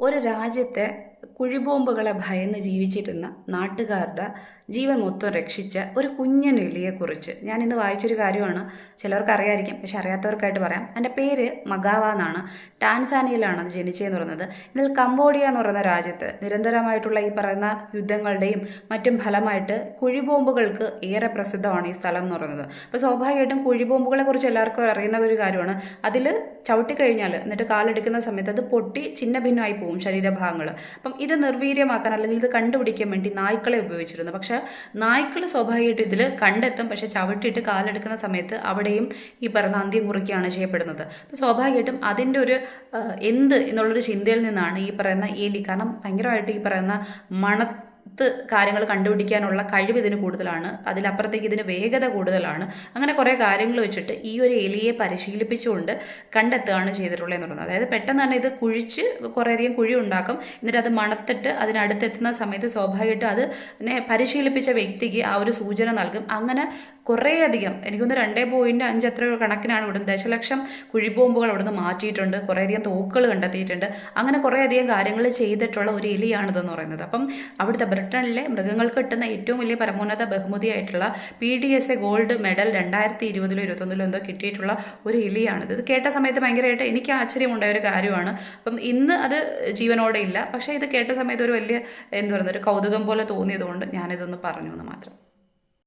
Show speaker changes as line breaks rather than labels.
ഒരു രാജ്യത്തെ കുഴിബോംബുകളെ ഭയന്ന് ജീവിച്ചിരുന്ന നാട്ടുകാരുടെ ജീവൻ മൊത്തം രക്ഷിച്ച ഒരു കുഞ്ഞൻ എലിയെക്കുറിച്ച്. ഞാൻ ഇന്ന് വായിച്ചൊരു കാര്യമാണ്. ചിലർക്ക് അറിയായിരിക്കും പക്ഷെ അറിയാത്തവർക്കായിട്ട് പറയാം. എന്റെ പേര് മഗാവ എന്നാണ്. ടാൻസാനിയയിലാണ് അത് ജനിച്ചതെന്ന് പറയുന്നത്. ഇതിൽ കംബോഡിയ എന്ന് പറയുന്ന രാജ്യത്ത് നിരന്തരമായിട്ടുള്ള ഈ പറയുന്ന യുദ്ധങ്ങളുടെയും മറ്റും ഫലമായിട്ട് കുഴിബോംബുകൾക്ക് ഏറെ പ്രസിദ്ധമാണ് ഈ സ്ഥലം എന്ന് പറയുന്നത്. അപ്പോൾ സ്വാഭാവികമായിട്ടും കുഴിബോംബുകളെ കുറിച്ച് എല്ലാവർക്കും അറിയുന്ന ഒരു കാര്യമാണ്. അതിൽ ചവിട്ടിക്കഴിഞ്ഞാൽ എന്നിട്ട് കാലെടുക്കുന്ന സമയത്ത് അത് പൊട്ടി ചിന്ന ഭിന്നമായി പോകും ശരീരഭാഗങ്ങൾ. അപ്പം ഇത് നിർവീര്യമാക്കാൻ അല്ലെങ്കിൽ ഇത് കണ്ടുപിടിക്കാൻ വേണ്ടി നായ്ക്കളെ ഉപയോഗിച്ചിരുന്നു. പക്ഷെ നായ്ക്കൾ സ്വാഭാവികമായിട്ടും ഇതിൽ കണ്ടെത്തും. പക്ഷെ ചവിട്ടിയിട്ട് കാലെടുക്കുന്ന സമയത്ത് അവിടെയും ഈ പറയുന്ന അന്ത്യം കുറിക്കുകയാണ് ചെയ്യപ്പെടുന്നത്. അപ്പോൾ സ്വാഭാവികമായിട്ടും അതിന്റെ ഒരു എന്ത് എന്നുള്ളൊരു ചിന്തയിൽ നിന്നാണ് ഈ പറയുന്ന എലി. കാരണം ഭയങ്കരമായിട്ട് ഈ പറയുന്ന മണത്ത് കാര്യങ്ങൾ കണ്ടുപിടിക്കാനുള്ള കഴിവ് ഇതിന് കൂടുതലാണ്. അതിലപ്പുറത്തേക്ക് ഇതിന് വേഗത കൂടുതലാണ്. അങ്ങനെ കുറേ കാര്യങ്ങൾ വെച്ചിട്ട് ഈ ഒരു എലിയെ പരിശീലിപ്പിച്ചുകൊണ്ട് കണ്ടെത്തുകയാണ് ചെയ്തിട്ടുള്ളത് എന്ന് പറയുന്നത്. അതായത് പെട്ടെന്ന് തന്നെ ഇത് കുഴിച്ച് കുറേയധികം കുഴി ഉണ്ടാക്കും. എന്നിട്ട് അത് മണത്തിട്ട് അതിനടുത്തെത്തുന്ന സമയത്ത് സ്വാഭാവികമായിട്ടും അത് പരിശീലിപ്പിച്ച വ്യക്തിക്ക് ആ ഒരു സൂചന നൽകും. അങ്ങനെ കുറേയധികം എനിക്കൊന്ന് രണ്ടേ പോയിന്റ് അഞ്ച് എത്ര കണക്കിനാണ് ഇവിടുന്ന് ദശലക്ഷം കുഴിബോംബുകൾ അവിടുന്ന് മാറ്റിയിട്ടുണ്ട്. കുറേയധികം തോക്കുകൾ കണ്ടെത്തിയിട്ടുണ്ട്. അങ്ങനെ കുറേയധികം കാര്യങ്ങൾ ചെയ്തിട്ടുള്ള ഒരു എലിയാണിതെന്ന് പറയുന്നത്. അപ്പം അവിടുത്തെ ബ്രിട്ടനിലെ മൃഗങ്ങൾക്ക് കിട്ടുന്ന ഏറ്റവും വലിയ പരമോന്നത ബഹുമതിയായിട്ടുള്ള P D S A gold medal രണ്ടായിരത്തി ഇരുപതിലോ ഇരുപത്തൊന്നിലോ എന്തോ കിട്ടിയിട്ടുള്ള ഒരു എലിയാണിത്. ഇത് കേട്ട സമയത്ത് ഭയങ്കരമായിട്ട് എനിക്ക് ആശ്ചര്യമുണ്ടായ ഒരു കാര്യമാണ്. അപ്പം ഇന്ന് അത് ജീവനോടെ ഇല്ല. പക്ഷേ ഇത് കേട്ട സമയത്ത് ഒരു വലിയ എന്ത് പറയുന്നത് ഒരു കൗതുകം പോലെ തോന്നിയതുകൊണ്ട് ഞാനിതൊന്ന് പറഞ്ഞു എന്ന് മാത്രം.